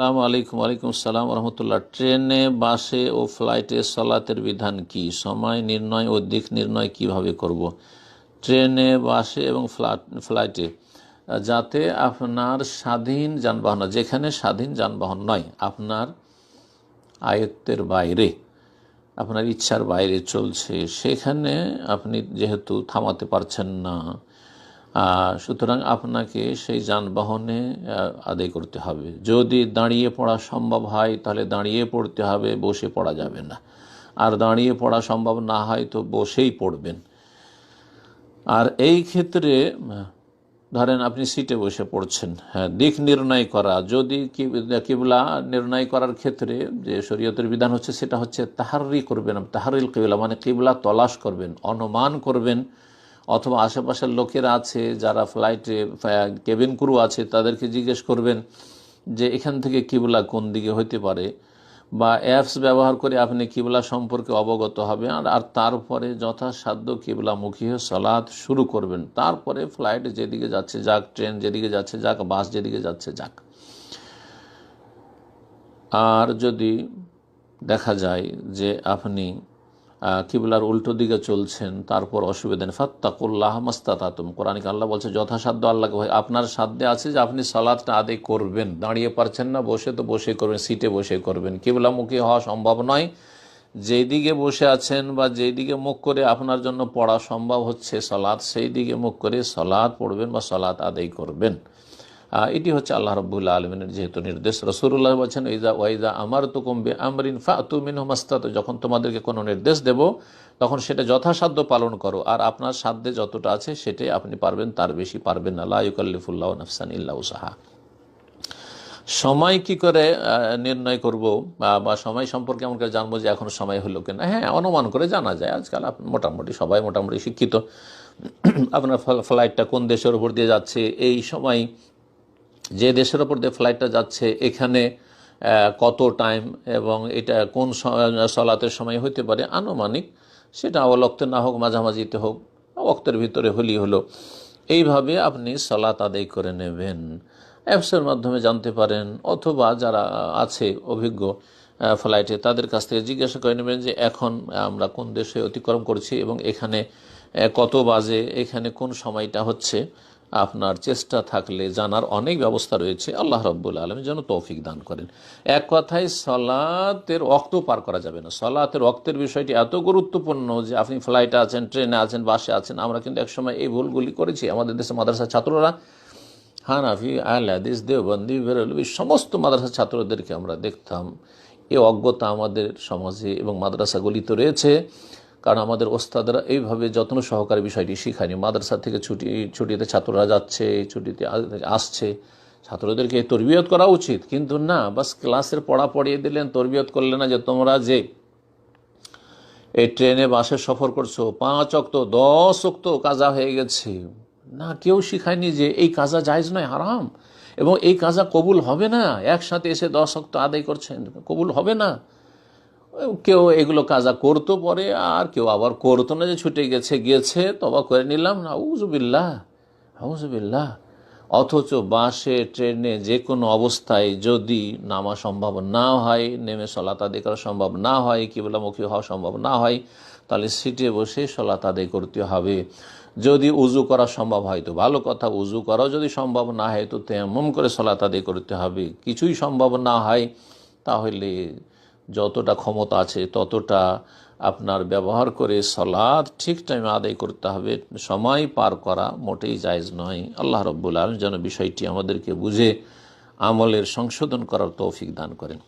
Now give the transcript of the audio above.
আসসালামু আলাইকুম, ওয়ালাইকুম সালাম রহমতুল্লাহ ট্রেনে, বাসে ও ফ্লাইটে সলাতের বিধান কি সময় নির্ণয় ও দিক নির্ণয় কীভাবে করব। ট্রেনে, বাসে এবং ফ্লাইটে যাতে আপনার স্বাধীন যানবাহন, যেখানে স্বাধীন যানবাহন নয়, আপনার আয়ত্তের বাইরে, আপনার ইচ্ছার বাইরে চলছে, সেখানে আপনি যেহেতু থামাতে পারছেন না সুতরাং আপনাকে সেই যানবাহনে আদায় করতে হবে। যদি দাঁড়িয়ে পড়া সম্ভব হয়, তাহলে দাঁড়িয়ে পড়তে হবে, বসে পড়া যাবে না। আর দাঁড়িয়ে পড়া সম্ভব না হয়, তো বসেই পড়বেন। আর এই ক্ষেত্রে, ধরেন আপনি সিটে বসে পড়ছেন হ্যাঁ দিক নির্ণয় করা। যদি কিবলা নির্ণয় করার ক্ষেত্রে যে শরীয়তের বিধান হচ্ছে, সেটা হচ্ছে তাহারি করবেন। তাহারিল কিবলা মানে কিবলা তলাশ করবেন, অনুমান করবেন। অথবা আশেপাশের লোকেরা আছে, যারা ফ্লাইটে কেবিন ক্রু আছে, তাদেরকে জিজ্ঞেস করবেন যে এখান থেকে কিবলা কোন দিকে হইতে পারে বা অ্যাপস ব্যবহার করে আপনি কিবলা সম্পর্কে অবগত হবেন আর তারপরে যথাসাধ্য কিবলামুখী হয়ে সলাৎ শুরু করবেন। তারপরে ফ্লাইট যেদিকে যাচ্ছে যাক ট্রেন যেদিকে যাচ্ছে যাক বাস যেদিকে যাচ্ছে যাক। আর যদি দেখা যায় যে আপনি কিবলার উল্টো দিকে চলছেন, তারপর অসুবিধা নেই। ফাত্তাকুল্লাহ মাস্তাতাতুম। কোরআনিক আল্লাহ বলছে, যথাসাধ্য আল্লাহকে ভয় আপনার সাধ্যে আছে যে আপনি সালাদটা আদায় করবেন। দাঁড়িয়ে পারছেন না, বসে তো বসে করবেন, সিটে বসে করবেন। কিবলামুখী হওয়া সম্ভব নয়। যেই দিকে বসে আছেন বা যেই দিকে মুখ করে আপনার জন্য পড়া সম্ভব হচ্ছে সলাৎ সেই দিকে মুখ করে সলাৎ পড়বেন বা সলাৎ আদায় করবেন। এটি হচ্ছে আল্লাহ রব্বুল্লা আলমিনের যেহেতু নির্দেশ। রসুল্লাহ বলছেন ওইজা ওয়াইজা আমার তো কমবে আমরিন ফা তুমিন মাস্তাত যখন তোমাদেরকে কোনো নির্দেশ দেব, তখন সেটা যথাসাধ্য পালন করো, আর আপনার সাধ্যে যতটা আছে সেটাই আপনি পারবেন, তার বেশি পারবেন না। লাইকাল্লিফুল্লাহ নফসান ইল্লাহ সাহা সময় কি করে নির্ণয় করব, বা সময় সম্পর্কে করে জানব যে এখন সময় হলো কিনা? হ্যাঁ অনুমান করে জানা যায়। আজকাল মোটামুটি সবাই মোটামুটি শিক্ষিত। আপনার ফ্লাইটটা কোন দেশের উপর দিয়ে যাচ্ছে, এই সময় যে দেশের ওপর দিয়ে ফ্লাইটটা যাচ্ছে, এখানে কত টাইম এবং এটা কোন সলাতের সময় হতে পারে আনুমানিক, সেটা অবলক্তে না হোক, মাঝামাঝিতে হোক অক্তের ভিতরে হলেই হলো। এইভাবে আপনি সলাত আদায় করে নেবেন। অ্যাপসের মাধ্যমে জানতে পারেন, অথবা যারা আছে অভিজ্ঞ ফ্লাইটে তাদের কাছ থেকে জিজ্ঞাসা করে নেবেন যে এখন আমরা কোন দেশে অতিক্রম করছি এবং এখানে কত বাজে, এখানে কোন সময়টা হচ্ছে। আপনার চেষ্টা থাকলে জানার অনেক ব্যবস্থা রয়েছে। আল্লাহ রব্বুল আলম যেন তৌফিক দান করেন। এক কথায় সলাতের অক্ত পার করা যাবে না। সলাতের অক্তের বিষয়টি এত গুরুত্বপূর্ণ যে আপনি ফ্লাইটে আছেন, ট্রেনে আছেন, বাসে আছেন, আমরা কিন্তু একসময় এই ভুলগুলি করেছি। আমাদের দেশে মাদ্রাসার ছাত্ররা, হানাফি আল হাদিস দেওবন্দি, বেরলবি, সমস্ত মাদ্রাসা ছাত্রদেরকে আমরা দেখতাম। এ অজ্ঞতা আমাদের সমাজে এবং মাদ্রাসাগুলিতে রয়েছে। কারণ আমাদের ওস্তাদরা এইভাবে যত্ন সহকারে বিষয়টি শিখায়নি। মাদ্রাসা থেকে ছুটি, ছুটিতে ছাত্ররা যাচ্ছে, ছুটিতে আসছে। ছাত্রদেরকে তরবিয়ত করা উচিত, কিন্তু না, বাস ক্লাসের পড়া পড়িয়ে দিলেন, তরবিয়ত করলে না যে তোমরা যে এই ট্রেনে, বাসে সফর করছ, পাঁচ অক্ত, দশ অক্ত কাজা হয়ে গেছে। না, কেউ শিখায়নি যে এই কাজা জায়জ নয়, হারাম। এবং এই কাজা কবুল হবে না। একসাথে এসে দশ অক্ত আদায় করছেন, কবুল হবে না। কেউ এগুলো কাজা করতো পরে, আর কেউ আবার করতো না যে ছুটে গেছে, গিয়েছে, তবা করে নিলাম না। উজুবিল্লাহ হাউজুবিল্লাহ অথচ বাসে, ট্রেনে যে কোনো অবস্থায় যদি নামা সম্ভব না হয়, নেমে সলাত আদায় করা সম্ভব না হয়, কিবলামুখী হওয়া সম্ভব না হয়, তাহলে সিটে বসে সলাত আদায় করতে হবে। যদি উজু করা সম্ভব হয় তো ভালো কথা উজু করাও যদি সম্ভব না হয় তো তেমন করে সলাত আদায় করতে হবে। কিছুই সম্ভব না হয়, তাহলে যতটা ক্ষমতা আছে, ততটা আপনার ব্যবহার করে সলাদ ঠিক টাইমে আদায় করতে হবে। সময় পার করা মোটেই জায়জ নয়। আল্লাহ রব্বুল আলম যেন বিষয়টি আমাদেরকে বুঝে আমলের সংশোধন করার তৌফিক দান করেন।